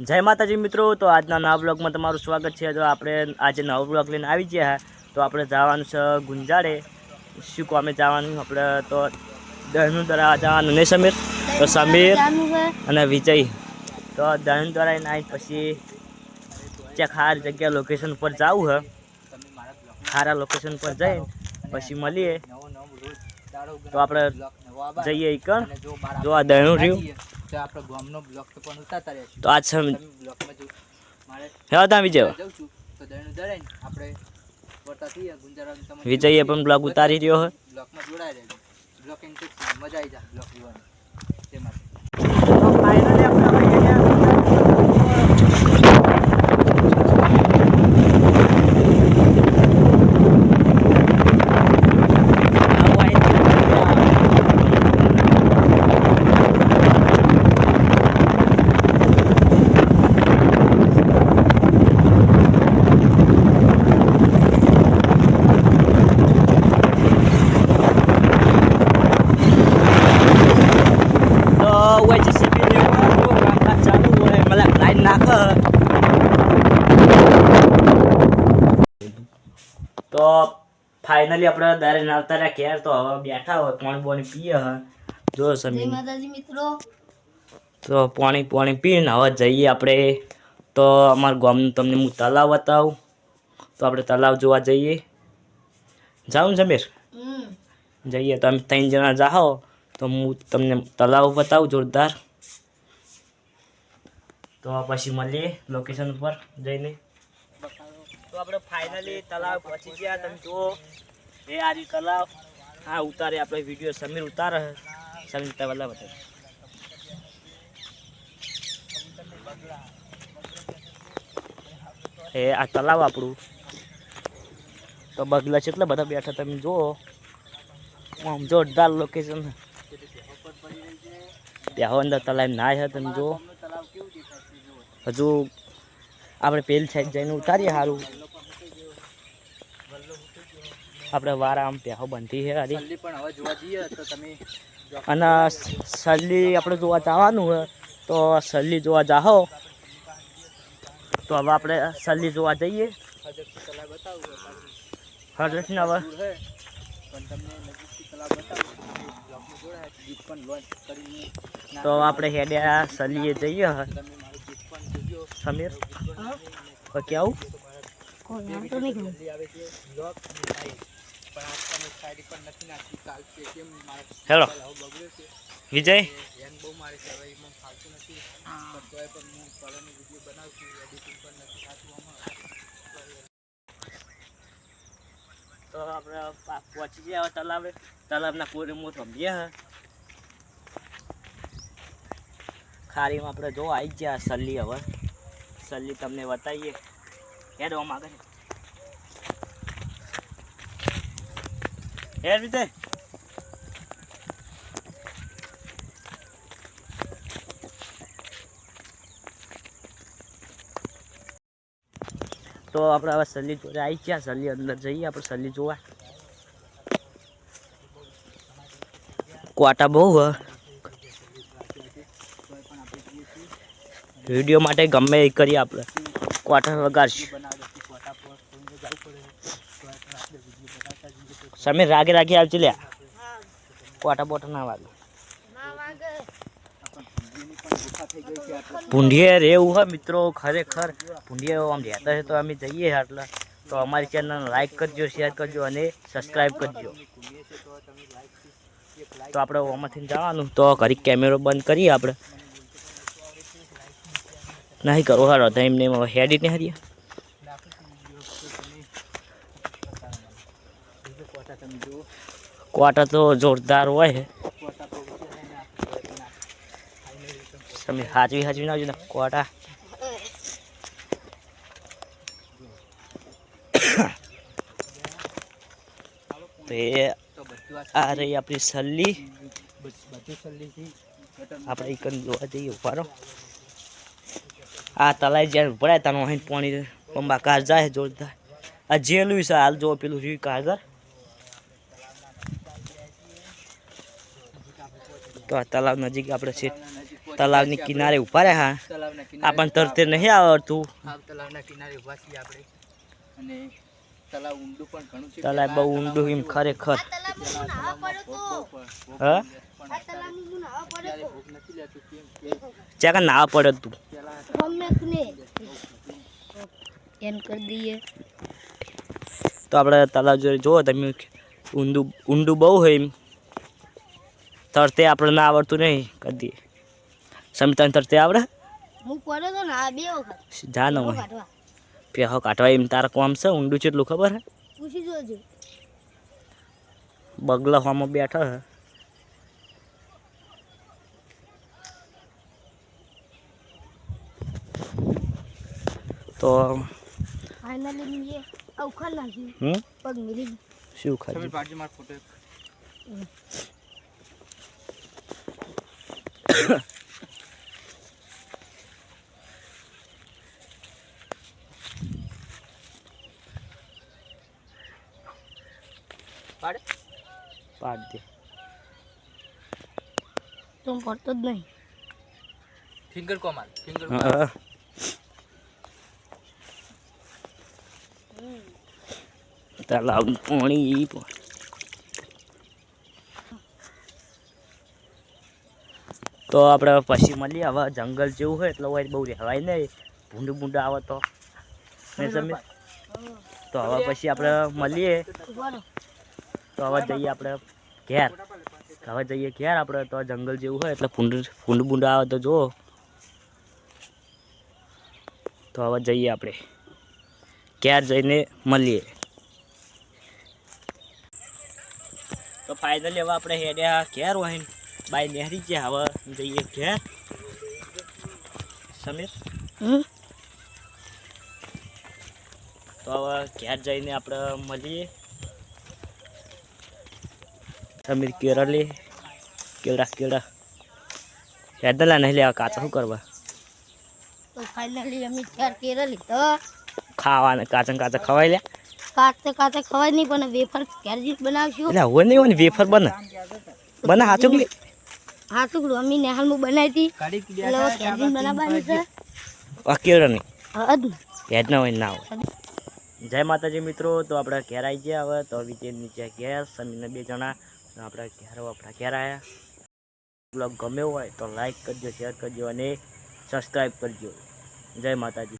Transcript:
જય માતાજી મિત્રો, તો આજના નવા બ્લોગમાં તમારું સ્વાગત છે. તો આપણે આજે નવો બ્લોગ લઈને આવી ગયા તો આપણે જવાનું છે ગુંજાડે શું કોમે જવાનું? આપણે તો દહનું દ્વારા જવાનું નહીં સમીર? તો સમીર અને વિજય. તો દહન દ્વારા એને આવી પછી ત્યાં ખાર જગ્યા લોકેશન ઉપર જવું હે. ખારા લોકેશન પર જઈ, પછી મળીએ. તો આપણે જઈએ એક જો આ દહેણું રહ્યું. તો આપણો ગામનો બ્લોક તો પણ ઉતારતા રહેશું. તો આજ સમ તમે બ્લોકમાં જો મારે ત્યાં વિજય જઉં છું. તો દયનું દરાઈને આપણે વળતા થઈએ ગુંજારા તમે વિજયે પણ બ્લોગ ઉતારી રહ્યો હે બ્લોકમાં જોડાઈ રહેજો. બ્લોક ઇન્ટરેસ્ટ મજા આવી જાય બ્લોક જોવાની તે માટે તો ઓય જેસીબી એવું કામકાજ ચાલુ હોય મતલબ લાઈન નાખે તો ફાઇનલી આપણે દારે નાવતા રહ્યા ઘેર તો હવે બેઠા હોય પાણી બોણી પીએ હ જો સમી સમીર માતાજી મિત્રો તો પાણી પાણી પીને હવે જઈએ આપણે તો અમારા ગામનું તમને હું તલાવ બતાવું તો આપણે તલાવ જોવા જઈએ જાઉં ને સમીર હમ જઈએ અમે ત્રણ જણા જાઓ તો હું તમને તલાવ બતાવું જોરદાર. તો પછી મળીએ લોકેશન ઉપર જઈને. તો આપણે ફાઇનલી તલાવ પહોંચી ગયા. તમે જુઓ, એ આ તલાવ હા, ઉતારે આપણે વીડિયો સમીર ઉતારે. સમીર તલાવ બતાવે. એ આ તલાવ આપણું. તો બગલા છે એટલા બધા બેઠા. તમે જુઓ, આમ જોરદાર લોકેશન ત્યાં અંદર તલાવ ના હે તમે જો હજુ આપણે પેલી સાઈડ જઈને ઉતારીએ સારું આપણે વારા આમ પ્યાહો બનતી છે હારી. પણ હવે જોવા જઈએ તો તમે અને સલ્લી આપણે જોવા જવાનું હોય તો સલ્લી જોવા જાઓ તો હવે આપણે સલ્લી જોવા જઈએ. હરજતને હવે પણ તમને નજીકથી તલાવ બતાવું બ્લોકમાં જોડાય ગીત પણ લોન્ચ કરીને તો આપણે હેડ્યા સલીએ જઈએ હવે. તમે મારું ગીત પણ જોજો સમીર ઓકે આવું હેલો. વિજય? તો આપણે પહોંચી ગયા તલાવે. તલાવના કોરે મોત રમીએ હે. ખારીમાં આપણે જો આવી ગયા સલ્લી હવે. સલ્લી તમને બતાવીએ. હેડ ઓમ આગળ. હેડ રીતે તો આપણે હવે સલ્લી જોડે આવી ગયા સલ્લી અંદર જઈએ, આપણે સલ્લી જોવા. ક્વાટા બહુ હ. વીડિયો માટે ગમે એ કરીએ આપણે. ક્વાટર વગાડશું. સમીર રાગે રાખી આવજો લ્યા. ક્વાટા બોટા ના વાગે. ભૂંડિયર રહેવું હોય મિત્રો ખરેખર ભૂંડિયર આમ રહેતા છે તો અમે જઈએ એટલે તો અમારી ચેનલ લાઈક કરજો શેર કરજો અને સબસ્ક્રાઈબ કરજો. તો આપણે આમાંથી જવાનું. તો ઘરી કેમેરો બંધ કરીએ આપણે. નહીં કરો હારો તો એમને હેડિટ નહીં હારીએ. ક્વાટા તો જોરદાર હોય છે તમે હાજવી હાજવી આવજો ને, કોટા. તો આ રહી આપણી સલ્લી આપણે એકન જોવા જઈએ ઉભારો આ તલાઈ જ્યાં ભરાય તાનું અહીં પાણી પંબા કાર જાય, જોરદાર. આ જેલું છે, હાલ જો પેલું રહ્યું કારગર તો આ તલાવ નજીક આપણે છે. તલાવની કિનારે ઊભા રહ્યા. કિનારે આપણને તરતે નહીં આવડતું. તલાવના કિનારે ઊભા છીએ આપણે. અને તલાવ ઊંડું પણ ઘણું છે. તલાવ બહુ ઊંડું એમ ખરેખર. હું? હા હું ચાકા ના પડે તું? તો ગમે કરી દઈએ. તો આપણે તલાવ જોડે જુઓ તમે ઊંડું ઊંડું બહુ હોય એમ. તરતે આપણે ના આવડતું નહીં કદી સમિતાને તરતે આવડે? હું પડ્યો તો ને આ બે વખત. જા ન હોય. પેહો કાઢવા એમ તારા કોમ છે? ઊંડું છે એટલું ખબર હે? પૂછી જોજો. બગલા હોમાં બેઠો હે. તો ફાઇનલી મેં એ અવખર લાગી હમ? પગ મિલી. શું ખાધું? પાડજે માર ફોટો પાડ. પાડ દે. તો પડતો જ નહીં. ફિંગર કોમાલ ફિંગર તલાવ પાણી પણ. તો આપણે પછી મળીએ. હવે જંગલ જેવું હોય એટલે હોય બહુ રહેવાય નહીં. ભૂંડું ભૂંડ આવે તો. તો હવે પછી આપણે મળીએ. તો હવે જઈએ આપણે ઘેર. હવે જઈએ ઘેર આપણે. તો જંગલ જેવું હોય એટલે ફૂંડ ફૂંડ ભૂંડ આવે તો જુઓ. તો હવે જઈએ આપણે. ઘેર જઈને મળીએ. તો ફાઇનલી હવે આપણે હેડ્યા ઘેર હોય બાય નહેરી છે હવે જઈએ ઘેર. સમીર? તો હવે ઘેર જઈને આપણે મળીએ. સમીર કેરળી કેળા કેળા. હેદલા નહીં લેવા કાચા શું કરવા? તો ફાઇનલી અમે ચાર કેરા લીધો ખાવાના કાચા કાચા ખવાય લે. કાચે કાચે ખવાય નહીં પણ વેફર ઘેર જ બનાવશું? એટલે હવે નહીં હોય વેફર બને. બને અમે બનાવી હતી. એટલે હવે બનાવવાની છે. આ કેળા નહીં. હા હેડ ના હોય ના હોય. જય માતાજી મિત્રો તો આપણે ઘેર આવી ગયા હવે. તો વિજય નીચે ઘેર સમીરને બે જણા આપણે ક્યારે આપણા ક્યારે આવ્યા બ્લોગ ગમ્યો હોય તો લાઈક કરજો શેર કરજો અને સબસ્ક્રાઈબ કરજો. જય માતાજી.